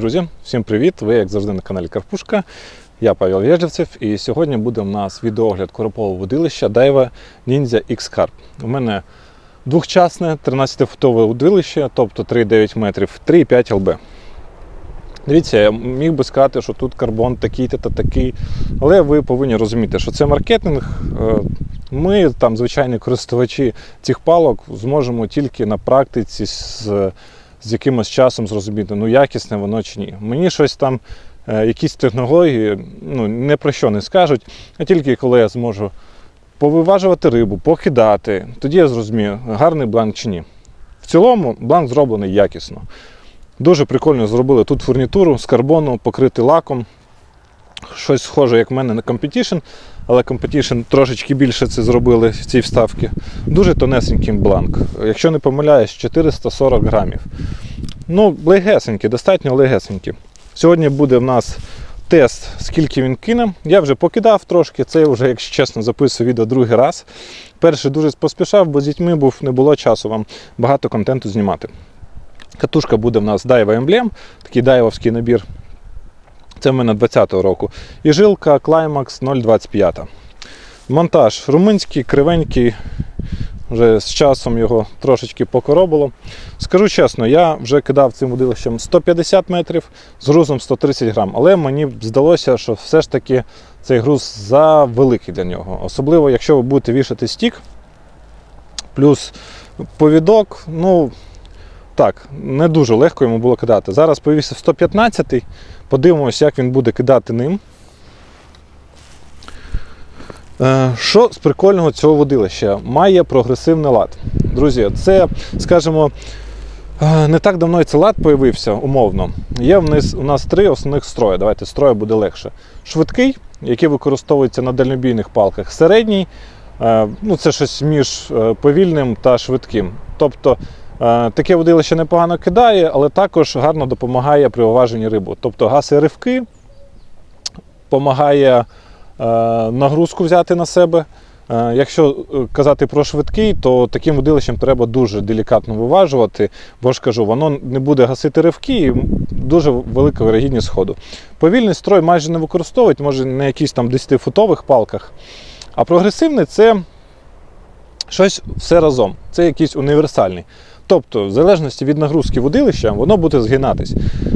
Друзі, всім привіт! Ви, як завжди, на каналі Карпушка. Я Павел Вєжлівцев, і сьогодні буде у нас відеогляд коропового водилища Daiwa Ninja X Carp. У мене двохчасне 13-футове водилище, тобто 3,9 метрів, 3,5 ЛБ. Дивіться, я міг би сказати, що тут карбон такий-то та такий, але ви повинні розуміти, що це маркетинг. Е, Ми, там, звичайні користувачі цих палок, зможемо тільки на практиці з, з якимось часом зрозуміти, ну якісне воно чи ні. Мені щось там, е, якісь технології ну, не про що не скажуть, а тільки коли я зможу повиважувати рибу, покидати, тоді я зрозумію, гарний бланк чи ні. В цілому бланк зроблений якісно. Дуже прикольно зробили тут фурнітуру з карбону, покритий лаком. Щось схоже, як в мене на Competition, але Competition трошечки більше це зробили ці вставки. Дуже тонесенький бланк. Якщо не помиляюсь, 440 грамів. Ну, легесенький, достатньо легесенький. Сьогодні буде в нас тест, скільки він кине. Я вже покидав трошки, це вже, якщо чесно, записую відео другий раз. Перший дуже поспішав, бо з дітьми був, не було часу вам багато контенту знімати. Катушка буде в нас Daiwa Emblem, такий дайвовський набір. Це в мене 20-го року. І жилка Climax 025. Монтаж румунський, кривенький. Вже з часом його трошечки покоробило. Скажу чесно, я вже кидав цим водилищем 150 метрів з грузом 130 грам, але мені здалося, що все ж таки цей груз завеликий для нього. Особливо, якщо ви будете вішати стік, плюс повідок, ну так, не дуже легко йому було кидати. Зараз повісив 115 подивимося, як він буде кидати ним. Е, Що з прикольного цього водилища? Має прогресивний лад. Друзі, це, скажімо, е, не так давно і цей лад появився, умовно. Є вниз, у нас три основних строї. Давайте строя буде легше. Швидкий, який використовується на дальнобійних палках. Середній, е, ну це щось між повільним та швидким. Тобто таке водилище непогано кидає, але також гарно допомагає при виваженні рибу. Тобто гасить ривки, допомагає е, нагрузку взяти на себе. Е, Якщо е, казати про швидкий, то таким водилищем треба дуже делікатно виважувати, бо ж кажу, воно не буде гасити ривки і дуже велика вирогідність сходу. Повільний строй майже не використовують, може на якісь там 10-футових палках. А прогресивний це щось все разом. Це якийсь універсальний. Тобто, в залежності від нагрузки водилища, воно буде згинатись.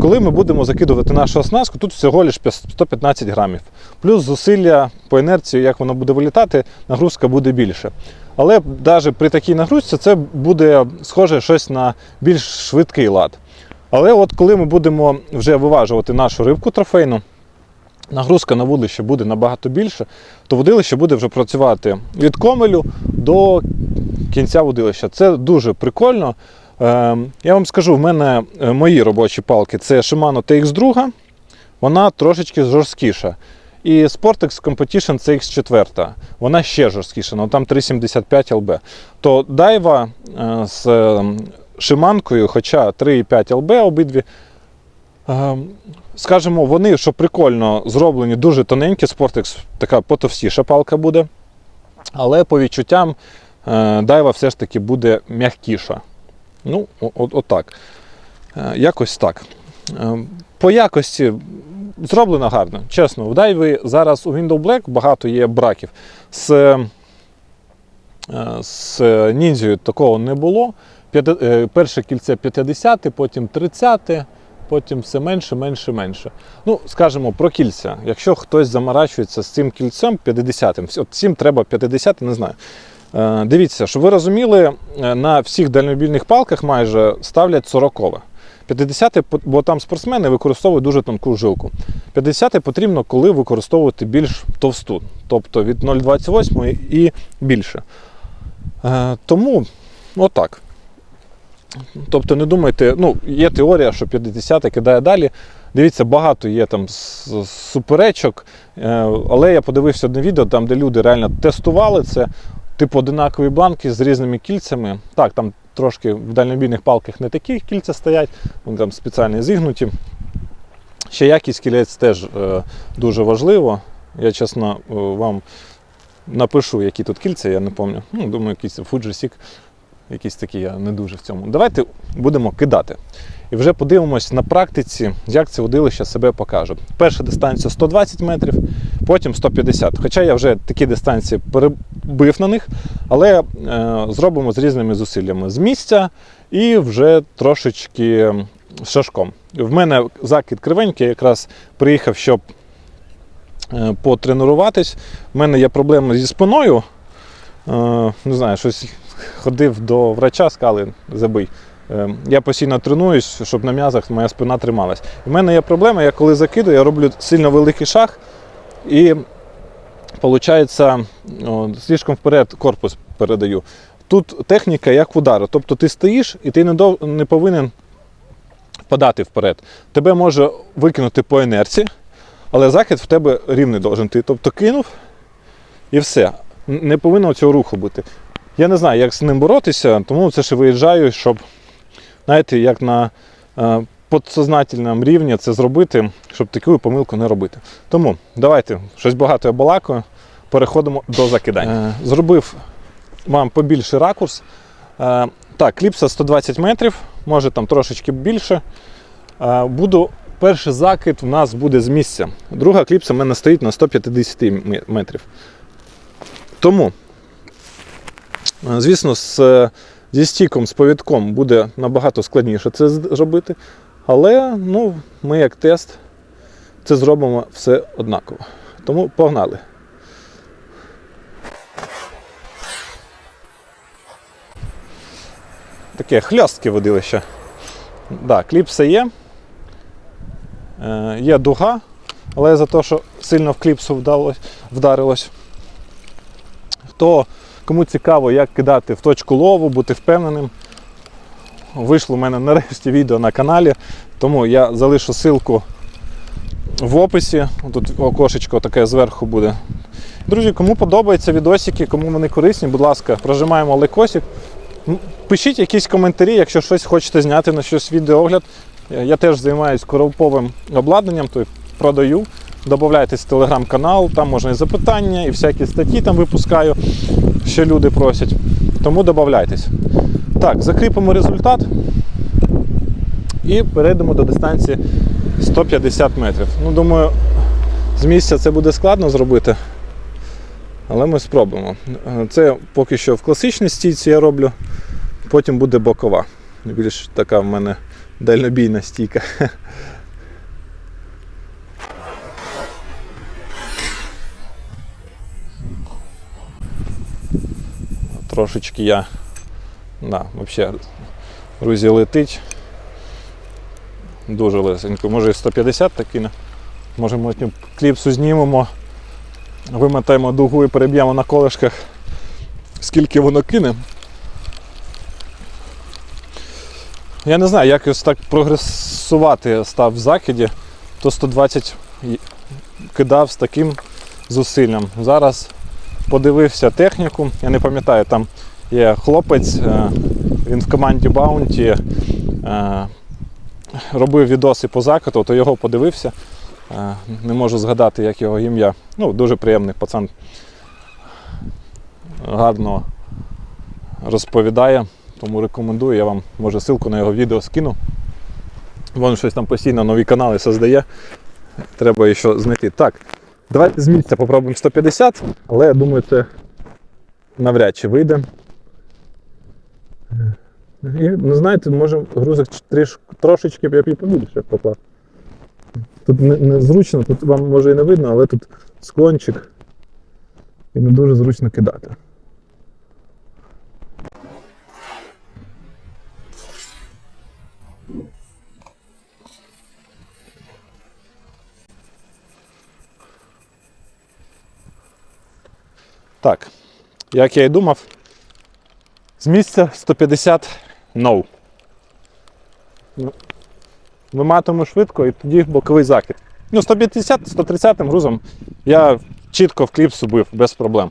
Коли ми будемо закидувати нашу оснастку, тут всього лише 115 грамів. Плюс зусилля по інерції, як воно буде вилітати, нагрузка буде більше. Але навіть при такій нагрузці це буде схоже щось на більш швидкий лад. Але от коли ми будемо вже виважувати нашу рибку трофейну, нагрузка на вудилище буде набагато більше, то водилище буде вже працювати від комелю до кінця водилища. Це дуже прикольно. Е, Я вам скажу, в мене е, мої робочі палки це Shimano TX2, вона трошечки жорсткіша. І Sportex Competition CX4, вона ще жорсткіша, ну там 3,75 LB. То Daiwa е, з е, Шиманкою, хоча 3,5 LB обидві, е, скажімо, вони, що прикольно, зроблені дуже тоненькі, Sportex така потовстіша палка буде. Але по відчуттям Дайва все ж таки буде м'якіша. Ну, отак. Е, Якось так. Е, По якості зроблено гарно. Чесно, в Дайві зараз у Window Black багато є браків. З, е, з ніндзею такого не було. Е, Перше кільце 50, потім 30, потім все менше, менше, менше. Ну, скажімо, про кільця. Якщо хтось заморачується з цим кільцем 50-м, от цим треба 50, не знаю. Е, Дивіться, щоб ви розуміли, е, на всіх дальнобільних палках майже ставлять 40 50 бо там спортсмени використовують дуже тонку жилку. 50 потрібно, коли використовувати більш товсту, тобто від 0,28 і більше. Е, Тому отак. Тобто не думайте, ну, є теорія, що 50 кидає далі. Дивіться, багато є там суперечок, але я подивився одне відео, там, де люди реально тестували це, типу одинакові бланки з різними кільцями. Так, там трошки в дальнобійних палках не такі кільця стоять, вони там спеціально зігнуті. Ще якість кілець теж е, дуже важливо. Я чесно е, вам напишу, які тут кільця, я не пам'ятаю. Ну, думаю, якийсь Fujisik якийсь такий я не дуже в цьому. Давайте будемо кидати. І вже подивимось на практиці, як це водилище себе покаже. Перша дистанція 120 метрів, потім 150. Хоча я вже такі дистанції перебив на них, але е, зробимо з різними зусиллями з місця і вже трошечки з шашком. В мене закид кривенький, я якраз приїхав, щоб е, потренуватись. У мене є проблеми зі спиною. Е, не знаю, щось ходив до врача, сказали, забий. Е, Я постійно тренуюсь, щоб на м'язах моя спина трималась. У мене є проблема, я коли закидую, я роблю сильно великий шаг і виходить, слишком вперед корпус передаю. Тут техніка як удару. Тобто ти стоїш і ти не, дов... не повинен подати вперед. Тебе може викинути по інерції, але захід в тебе рівний должен. Ти тобто кинув і все. Не повинно цього руху бути. Я не знаю, як з ним боротися, тому це ще виїжджаю, щоб, знаєте, як на е, подсознательному рівні це зробити, щоб таку помилку не робити. Тому давайте, щось багато я балакаю, переходимо до закидання. Е, зробив вам побільший ракурс. Е, так, кліпса 120 метрів, може там трошечки більше. Е, буду, перший закид у нас буде з місця. Друга кліпса в мене стоїть на 150 метрів. Тому, е, звісно, з, е, зі стіком, з повідком буде набагато складніше це зробити. Але ну, ми як тест це зробимо все однаково. Тому погнали. Таке хлястке водилище. Да, кліпси є. Е, є дуга, але за те, що сильно в кліпсу вдалось, вдарилось. Хто кому цікаво, як кидати в точку лову, бути впевненим. Вийшло в мене нарешті відео на каналі, тому я залишу ссылку в описі. Тут окошечко таке зверху буде. Друзі, кому подобаються відосики, кому вони корисні, будь ласка, прожимаємо лайкосик. Пишіть якісь коментарі, якщо щось хочете зняти на щось відеогляд. Е, Я теж займаюся коровповим обладнанням, то продаю. Додавайтесь в телеграм-канал, там можна і запитання, і всякі статті там випускаю, що люди просять. Тому додавайтесь. Так, закріпимо результат і перейдемо до дистанції 150 метрів. Ну, думаю, з місця це буде складно зробити, але ми спробуємо. Це поки що в класичній стійці я роблю, потім буде бокова. Більш така в мене дальнобійна стійка. Трошечки я да, взагалі друзі летить. Дуже лесенько. Може і 150 таки. Може ми кліпсу знімемо, вимотаємо дугу і переб'ємо на колешках, скільки воно кине. Я не знаю, як ось так прогресувати став в закиді, то 120 кидав з таким зусиллям. Зараз подивився техніку, я не пам'ятаю, там є хлопець, е, він в команді Bounty е, робив відоси по закату, то його подивився. Е, Не можу згадати, як його ім'я. Ну, дуже приємний пацан. Гарно розповідає, тому рекомендую. Я вам може ссылку на його відео скину. Він щось там постійно нові канали создає. Треба ще знайти. Так, давайте з місця попробуємо 150, але я думаю, це навряд чи вийде. І, ну, знаєте, може грузик трошечки я побільше поклав. Тут не- незручно, тут вам може і не видно, але тут склончик. І не дуже зручно кидати. Так, як я і думав, з місця 150 no. Ну, Виматиму швидко і тоді боковий закид. Ну, 150-130 грузом я чітко в кліпсу бив без проблем.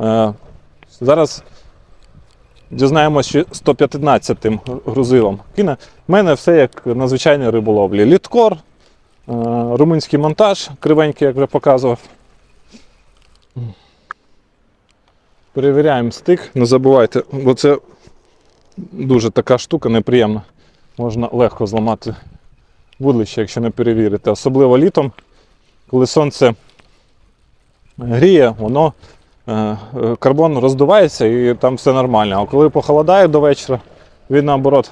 Е, зараз дізнаємося, що 115 грузилом кине. У мене все як на звичайній риболовлі. Літкор, е, румунський монтаж, кривенький, як вже показував. Перевіряємо стик. Не забувайте, бо це дуже така штука неприємна. Можна легко зламати вудлище, якщо не перевірити. Особливо літом, коли сонце гріє, воно е, е, карбон роздувається і там все нормально. А коли похолодає до вечора, він наоборот,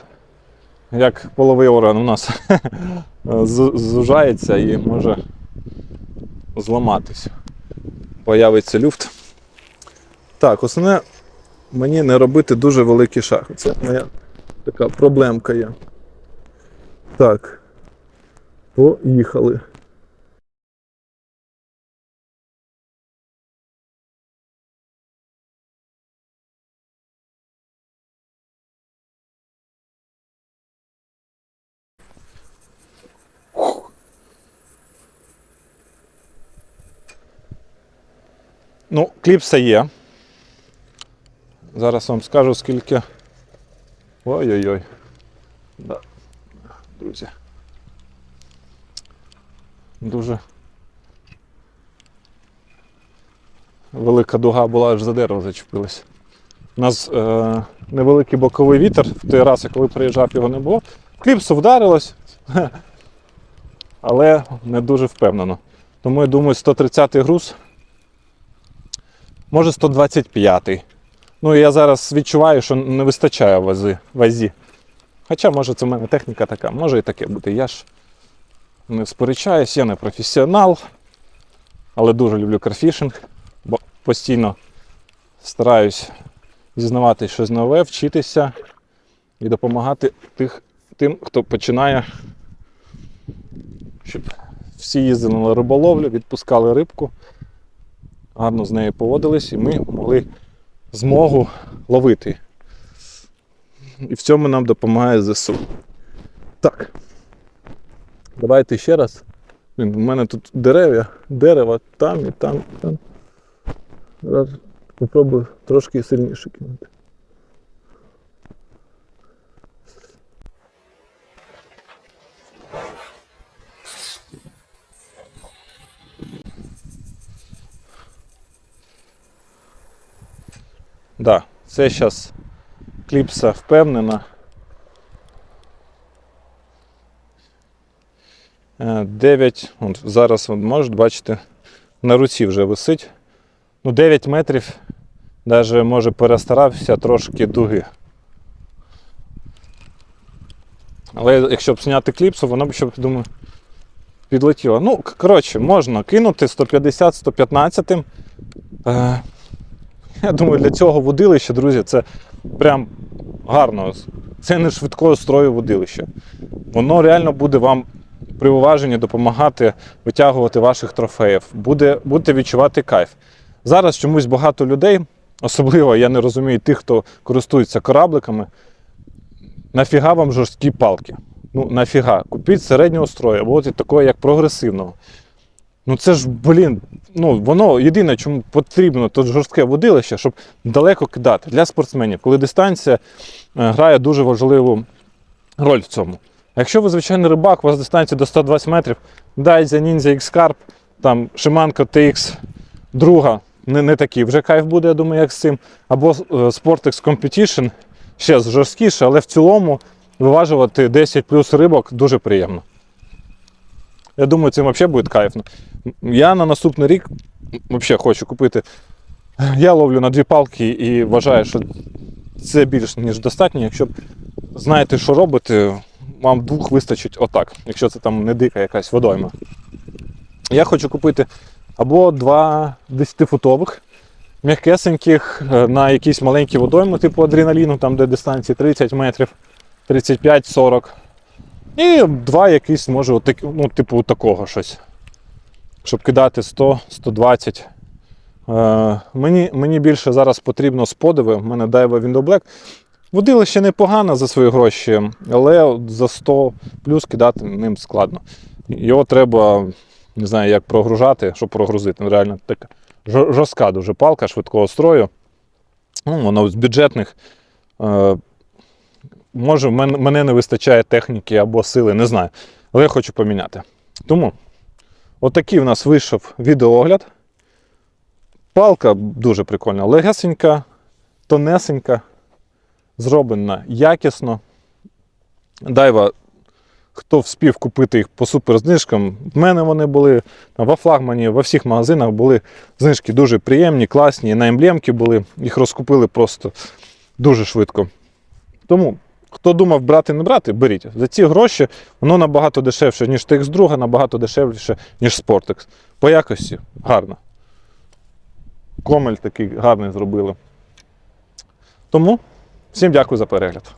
як половий орган у нас зужається і може зламатись. Появиться люфт. Так, основне мені не робити дуже великий шаг. Це моя така проблемка є. Так. Поїхали. Ну, кліпса є. Зараз вам скажу скільки. Ой-ой-ой. Да. Друзі. Дуже велика дуга була аж за дерево зачепилась. У нас е, невеликий боковий вітер в той раз, коли приїжджав, його не було. Кліпсу вдарилось, але не дуже впевнено. Тому я думаю, 130 груз, може 125. Ну я зараз відчуваю, що не вистачає вази, вазі. Хоча, може, це в мене техніка така, може і таке бути. Я ж не сперечаюсь, я не професіонал, але дуже люблю карфішинг, бо постійно стараюсь дізнавати щось нове, вчитися і допомагати тих, тим, хто починає, щоб всі їздили на риболовлю, відпускали рибку, гарно з нею поводились, і ми могли змогу ловити. І в цьому нам допомагає ЗСУ. Так. Давайте ще раз. Блін, у мене тут дерев'я, дерева там і там, і там. Зараз попробую трошки сильніше кинути. Да, це зараз кліпса впевнена. Е, 9, зараз можете бачити, на руці вже висить. Ну, 9 метрів, навіть може перестарався трошки дуги. Але якщо б зняти кліпсу, воно б ще думаю, підлетіло. Ну, коротше, можна кинути 150-115. Я думаю, для цього водилища, друзі, це прям гарно. Це не швидкого строю водилище. Воно реально буде вам при уваженні допомагати витягувати ваших трофеїв, буде, будете відчувати кайф. Зараз чомусь багато людей, особливо я не розумію тих, хто користується корабликами. Нафіга вам жорсткі палки? Ну, нафіга. Купіть середнього строю, або от такого, як прогресивного. Ну це ж, блін, ну воно єдине, чому потрібно тут жорстке водилище, щоб далеко кидати для спортсменів, коли дистанція е, грає дуже важливу роль в цьому. Якщо ви звичайний рибак, у вас дистанція до 120 метрів, дайте Ninja X-Carp, там Shimano TX друга, не, не такий вже кайф буде, я думаю, як з цим. Або е, Sportex Competition, ще жорсткіше, але в цілому виважувати 10 плюс рибок дуже приємно. Я думаю, цим взагалі буде кайфно. Я на наступний рік взагалі хочу купити. Я ловлю на дві палки і вважаю, що це більш ніж достатньо. Якщо знаєте, що робити, вам двох вистачить отак, якщо це там не дика якась водойма. Я хочу купити або два 10-футових, м'якесеньких е, на якісь маленькі водойми, типу адреналіну, там де дистанції 30 метрів, 35-40. І два якісь, може, ну, типу такого щось. Щоб кидати 100, 120. Е, мені, мені більше зараз потрібно сподиви. У мене Daiwa Window Black. Водилище непогано за свої гроші, але за 100 плюс кидати ним складно. Його треба, не знаю, як прогружати, щоб прогрузити. Ну, Реально така жорстка дуже палка швидкого строю. Ну, воно з бюджетних. Е, може, мене не вистачає техніки або сили, не знаю. Але я хочу поміняти. Тому отакий в нас вийшов відеоогляд. Палка дуже прикольна, легесенька, тонесенька, зроблена якісно. Дайва, хто вспів купити їх по суперзнижкам, в мене вони були во флагмані, во всіх магазинах були знижки дуже приємні, класні, на емблемки були, їх розкупили просто дуже швидко. Тому, хто думав брати, не брати, беріть. За ці гроші воно набагато дешевше, ніж TX2, набагато дешевше, ніж Sportex. По якості гарно. Комель такий гарний зробили. Тому всім дякую за перегляд.